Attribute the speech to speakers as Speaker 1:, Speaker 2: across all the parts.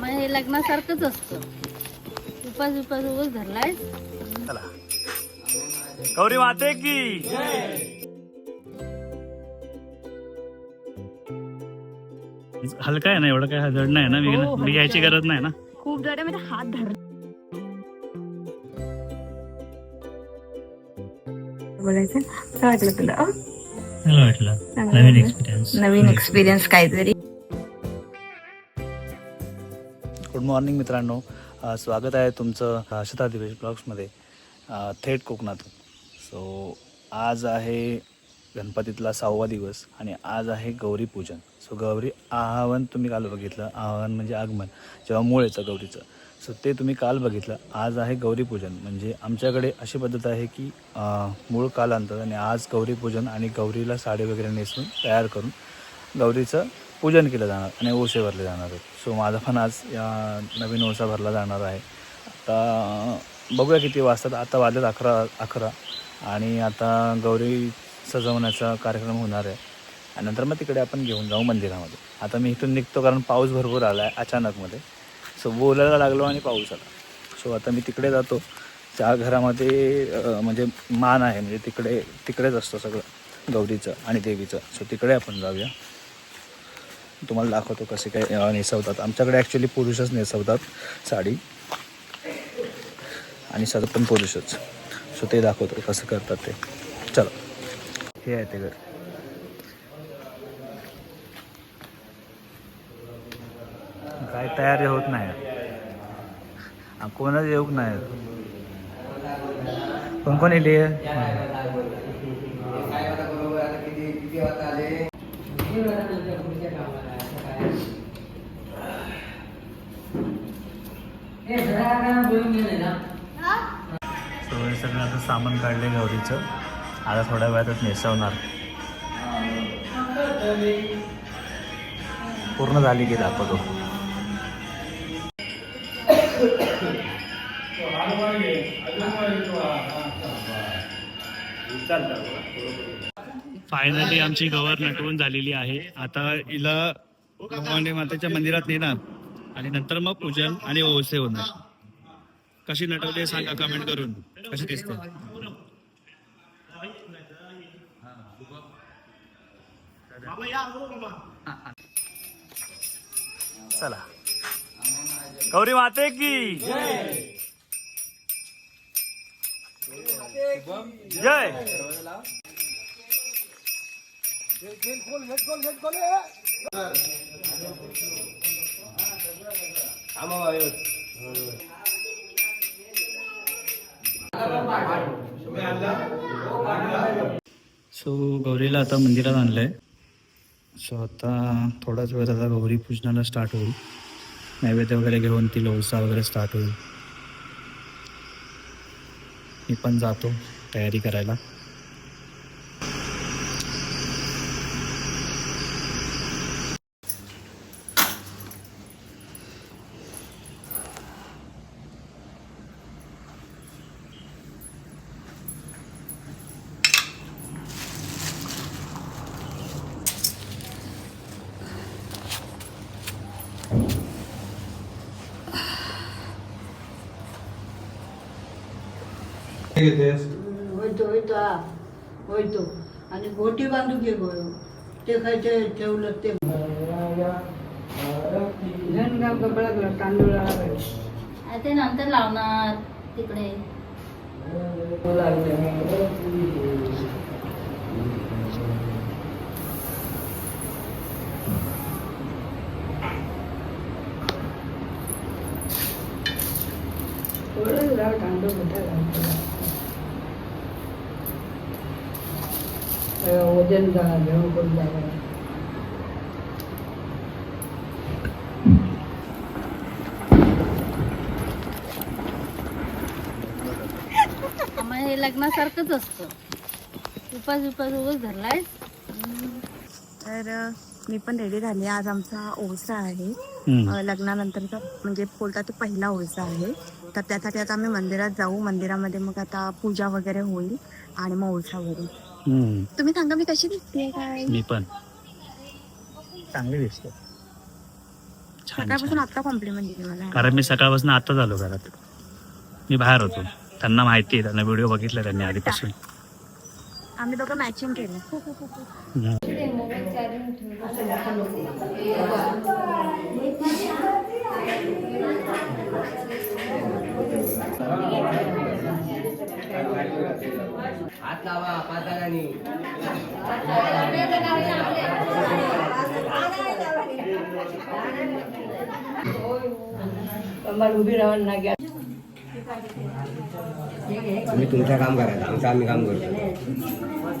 Speaker 1: आम्हाला हे लग्नासारखंच असतं. उपास उपास उगाच धरलाय
Speaker 2: चला. गौरी माते की. हलका आहे ना एवढं काय जड नाही ना
Speaker 3: हो,
Speaker 2: मी
Speaker 3: हलका
Speaker 2: घ्यायची. गरज नाही ना?
Speaker 3: खूप जड आहे म्हणजे हात धर बोलायचं? काय वाटलं तुला?
Speaker 2: वाटलं? नवीन. एक्सपिरियन्स
Speaker 3: नवीन एक्सपिरियन्स काहीतरी.
Speaker 2: गुड मॉर्निंग मित्रांनो. स्वागत आहे तुमचं शताधिवेश ब्लॉग्समध्ये थेट कोकणातून. सो आज आहे गणपतीतला सहावा दिवस आणि आज आहे गौरी पूजन. सो गौरी आवाहन तुम्ही काल बघितलं. आवाहन म्हणजे आगमन जेव्हा मूळ येतं गौरीचं. सो ते तुम्ही काल बघितलं. आज आहे गौरी पूजन. म्हणजे आमच्याकडे अशी पद्धत आहे की मूळ काल आणतात आणि आज गौरी पूजन आणि गौरीला साडी वगैरे नेसून तयार करून गौरीचं पूजन केलं जाणार आणि ओसे भरले जाणार. आहेत सो माझा पण आज या नवीन ओसा भरला जाणार आहे. आता बघूया किती वाजतात. आता वाजत अकरा अकरा. आणि आता गौरी सजवण्याचा कार्यक्रम होणार आहे. आणि नंतर मग तिकडे आपण घेऊन जाऊ मंदिरामध्ये. आता मी इथून निघतो कारण पाऊस भरपूर आला आहे अचानकमध्ये. सो बोलायला लागलो आणि पाऊस आला. सो आता मी तिकडे जातो. त्या घरामध्ये म्हणजे मान आहे. म्हणजे तिकडे तिकडेच असतं सगळं गौरीचं आणि देवीचं. सो तिकडे आपण जाऊया. तुम्हाला दाखवतो कसे काय नेसवतात. आमच्याकडे ॲक्च्युली पुरुषच नेसवतात साडी. आणि सर पण पुरुषच. सो ते दाखवतो कसं करतात ते. चला. हे आहे ते घर. काय तयारी होत नाही. कोणाच येऊ येऊक नाही. कोण कोण येते? आहे हे सगळं आता सामान काढले गौरीचं. आता थोड्या वेळातच नेसवणार पूर्ण झाली की दाखवतो. फायनली आमची गवर नटवून झालेली आहे. आता हिला भगवानी मातेच्या मंदिरात नेणार आणि नंतर मग पूजन आणि ओसे होणार. कशी नटवली सांगा कमेंट करून? कशी दिसते? चला. गौरी माते की? जय. सो गौरीला आता मंदिरात आणलंय. सो आता थोडाच वेळ आता गौरी पूजनाला स्टार्ट होईल. नैवेद्य वगैरे घेऊन ती लोसा वगैरे स्टार्ट होईल. मी पण जातो तयारी करायला.
Speaker 4: होयतो होयतो हा. होयतो. आणि घोटी बांधू घे गोळ ते खायचे ठेवलं ते. धनगाव
Speaker 1: नंतर लावणार तिकडे.
Speaker 4: थोडं राव तांदूळ मोठा घालतो करून
Speaker 1: आम्हाला हे लग्नासारखंच असतं. उपास उपास उगाच धरलाय
Speaker 3: तर मी पण रेडी झाली. आज आमचा ओसा आहे. अं, लग्नानंतरचा म्हणजे बोलतात तो पहिला ओसा आहे. तर त्यासाठी आता आम्ही मंदिरात जाऊ. मंदिरामध्ये मग आता पूजा वगैरे होईल आणि मग ओसा भरू तुम्ही सांगा मी कशी दिसते काय?
Speaker 2: मी पण चांगली दिसते. छान
Speaker 3: सकाळपासून
Speaker 2: छान.
Speaker 3: आता कॉम्प्लिमेंट दिली मला.
Speaker 2: कारण मी सकाळपासून आताच आलो घरात. मी बाहेर होतो. त्यांना माहिती आहे त्यांना व्हिडिओ बघितला त्यांनी आधीपासून.
Speaker 3: आम्ही दोघं मॅचिंग केलं.
Speaker 2: हम्म.
Speaker 5: हात लावा पाताळाने
Speaker 4: उभी राहून ना घ्या.
Speaker 5: तुम्ही तुमचं काम करा आमचं आम्ही काम करतो.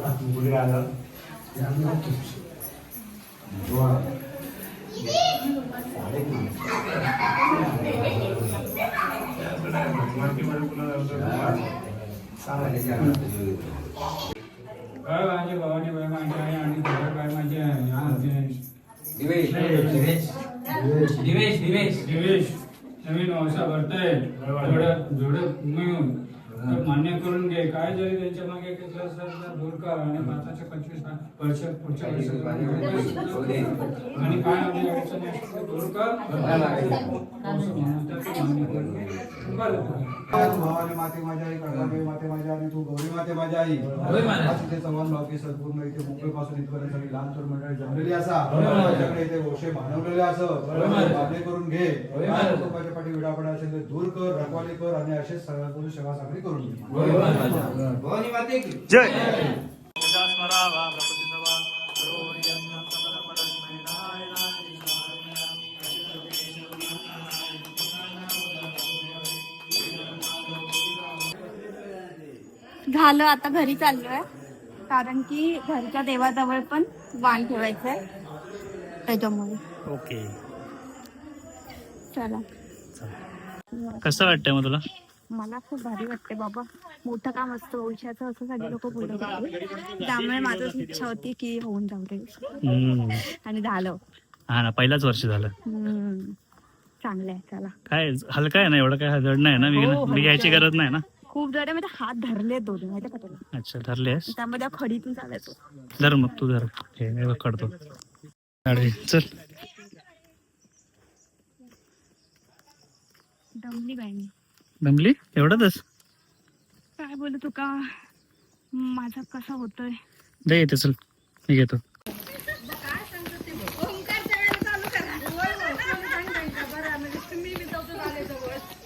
Speaker 5: पाच वेळा ओवाळा
Speaker 6: काय माझे भावाने बाय माझे आहे आणि घरात बाय माझे आहे हा, दिनेश
Speaker 5: दिवेश दिवेश दिवेश दिवेश
Speaker 6: दिवेश नवीन भरताय जोडत जोडत मिळून तर मान्य करून घे. काय जरी त्यांच्या मागे घेतलं असेल तर दूर कर आणि पाचशे पंचवीस वर्ष पुढच्या वर्षी आणि काय आपली अडचणी दूर कर.
Speaker 7: भावाने माते माझ्या आई कर्मादेवी माते माझ्या आणि तू गौरी माते माझ्या आई आज इथे चव्हाण भावकी सद्गुरू इथे मुंबईपासून इथपर्यंत सगळी लहान थोर मंडळी जमलेली असा. माझ्याकडे इथे मान्य करून घे. काय लोकांच्या पाठी विडापडा असेल ते दूर कर रखवाली कर आणि असेच सगळ्या सेवा चांगली करून घे
Speaker 5: भवानी माते की.
Speaker 2: जय.
Speaker 3: झालं आता घरी चाललोय. कारण की घरच्या देवाजवळ पण वाण ठेवायचंय. त्याच्यामुळे.
Speaker 2: ओके.
Speaker 3: चला.
Speaker 2: कसं वाटतंय मग तुला?
Speaker 3: मला खूप भारी वाटते बाबा. मोठं काम असतं ओळशाचं असं सगळे लोक बोलत होते. त्यामुळे माझं इच्छा होती की होऊन जाऊ दे. आणि झालं.
Speaker 2: हा ना पहिलाच वर्ष झालं.
Speaker 3: हम्म. चांगलं आहे चला.
Speaker 2: काय हलका आहे ना एवढं काय हजड नाही ना मी
Speaker 3: हो,
Speaker 2: घ्यायची गरज नाही ना?
Speaker 3: खूप जण म्हणजे हात धरले दोन माहिती का तुला?
Speaker 2: अच्छा ठरलेस
Speaker 3: त्यामध्ये खडीतून चालायचो
Speaker 2: धर मग तू धर. हे अरे चल.
Speaker 3: दमली बाई मी.
Speaker 2: दमली एवढंच?
Speaker 3: काय बोलू तुका माझा कसा होतोय?
Speaker 2: दे येते चल. मी घेतो.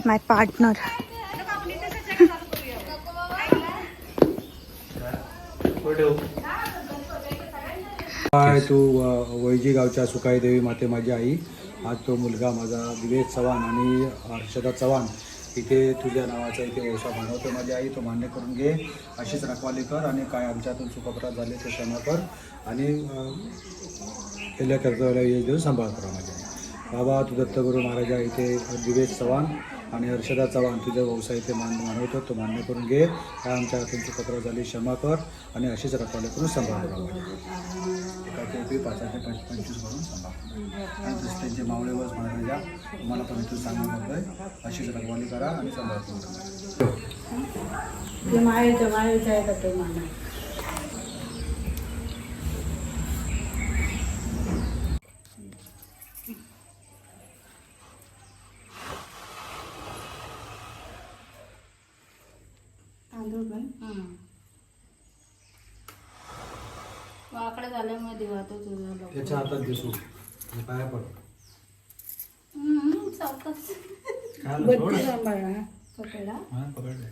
Speaker 3: माय पार्टनर
Speaker 7: काय तू वैजी गावच्या सुकाई देवी माते माझी आई. आज तो मुलगा माझा विवेक चव्हाण आणि हर्षदा चव्हाण. इथे तुझ्या नावाचा इथे व्यवसाय बनवतो. माझी आई तो मान्य करून घे. अशीच रखवाली कर आणि काय आमच्यातून चुकपराध झाले ते क्षमा कर आणि अ, केल्या कर्तव्याला ये देऊन सांभाळ करा माझ्या बाबा तू दत्तगुरू महाराजा इथे दिवेश चव्हाण. आणि हर्षदा चव्हाण तुझ्या व्यवसाय ते मान मानवतो तो मान्य करून घे. काय आमच्या तुमची पत्र झाली क्षमा कर आणि अशीच रखवाली करून सांभाळ. करा माझ्या एकाचे पाचाचे पंच पंचवीस करून सांभाळ. आणि तसं त्यांचे महाराजा तुम्हाला पण इथून सांगणं करतोय अशीच रखवाली करा आणि सांभाळ. करा
Speaker 1: वाकडं झाल्यामुळे दिवातो तुझा
Speaker 7: त्याच्या हातात दिसू आणि पाया पड.
Speaker 1: पकडा.
Speaker 7: हा, पकडलंय.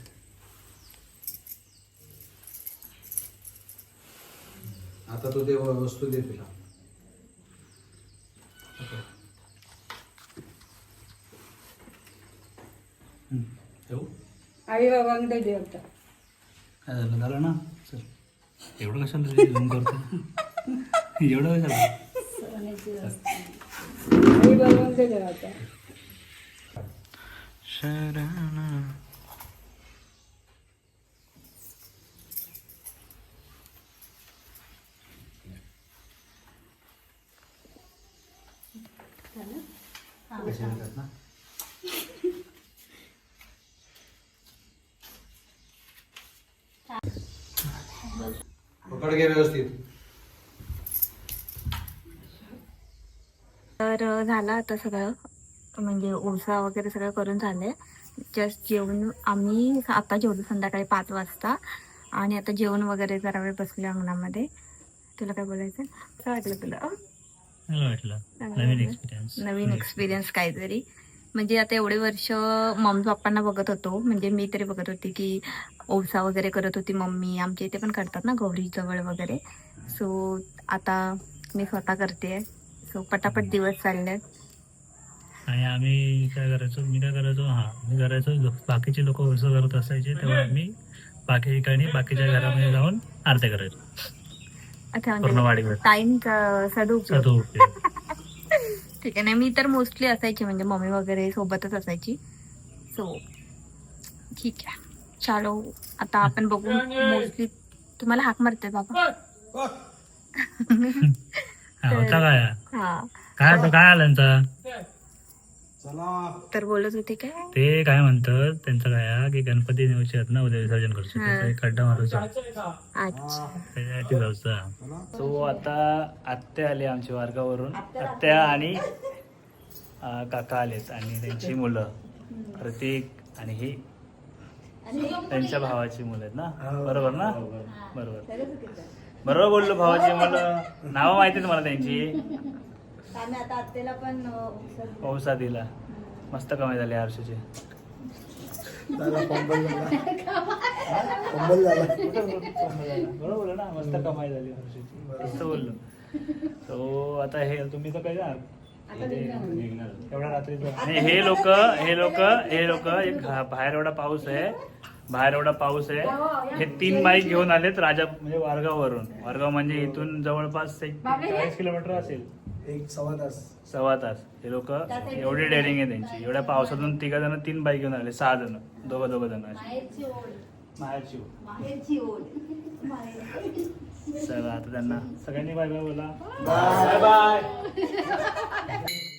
Speaker 7: आता तू ते वस्तू दे तिला.
Speaker 2: हम्म. ठेवू?
Speaker 4: आई बाबांकडे दे आता.
Speaker 2: काय झालं झालं ना? चल. एवढं कशाला झूम करतो? एवढं कशाला?
Speaker 7: देतात ना? घे व्यवस्थित.
Speaker 3: तर झालं आता सगळं. म्हणजे ओसा वगैरे सगळं करून झालंय जस्ट जेवण आम्ही आता जेवलो संध्याकाळी पाच वाजता. आणि आता जेवण वगैरे जरा वेळ बसले अंगणामध्ये. तुला काय बोलायचं काय वाटलं तुला?
Speaker 2: मला वाटलं. नवीन एक्सपिरियन्स
Speaker 3: नवीन एक्सपिरियन्स काहीतरी. म्हणजे आता एवढे वर्ष मम्मी पप्पांना बघत होतो. म्हणजे मी तरी बघत होती की ओसा वगैरे करत होती मम्मी. आमच्या इथे पण करतात ना गौरी जवळ वगैरे. सो आता मी स्वतः करते सो पटापट दिवस चाललेत
Speaker 2: आणि आम्ही काय करायचो? मी काय करायचो? हा मी करायचो. बाकीचे लोक उसं करत असायचे तेव्हा आम्ही बाकी ठिकाणी बाकीच्या घरामध्ये जाऊन आरत्या करायचो.
Speaker 3: अच्छा
Speaker 2: पूर्ण
Speaker 3: म्हणजे सदुपयोग. ठीक आहे. नाही मी तर मोस्टली असायची म्हणजे मम्मी वगैरे सोबतच असायची. सो ठीक आहे. चालो. आता आपण बघू मोस्टली तुम्हाला हाक मारते बाबा.
Speaker 2: हा काय?
Speaker 3: हा.
Speaker 2: काय आलं
Speaker 3: तर बोलत होते काय?
Speaker 2: ते काय म्हणतात त्यांचं काय की गणपती आहेत ना उद्या विसर्जन करतो त्याचा एक खड्डा मारूचा
Speaker 3: अच्छा.
Speaker 2: त्याच्यासाठी जाऊचा सो आता आत्या आली आमच्या वर्गावरून आत्या आणि काका आलेत आणि त्यांची मुलं. प्रतीक आणि ही. त्यांच्या भावाची मुलं आहेत ना? बरोबर ना? बरोबर. बरोबर बोललो भावाची मुलं. नावं माहिती मला त्यांची.
Speaker 3: आम्ही आता आत्तेला पण
Speaker 2: औसा दिला. मस्त कमाई झाली बरोबर ना मस्त कमाई झाली हर्षची मस्त बोललो. सो आता हे तुम्ही तर काय जाणार एवढ्या रात्रीचं. आणि हे लोक हे लोक हे लोक बाहेर एवढा पाऊस आहे. बाहेर एवढा पाऊस आहे. हे तीन बाईक घेऊन आलेत राजा म्हणजे वारगाववरून. वारगाव म्हणजे इथून जवळपास एक चाळीस किलोमीटर असेल.
Speaker 7: एक सव्वा तास.
Speaker 2: सव्वा तास. हे लोक एवढी डेअरिंग आहे त्यांची. एवढ्या पावसातून तिघा जण तीन बाईक घेऊन आले. सहा जण. दोघं दोघं जण. माहेरची ओढ. चला आता त्यांना सगळ्यांनी बाय बाय बोला. Bye bye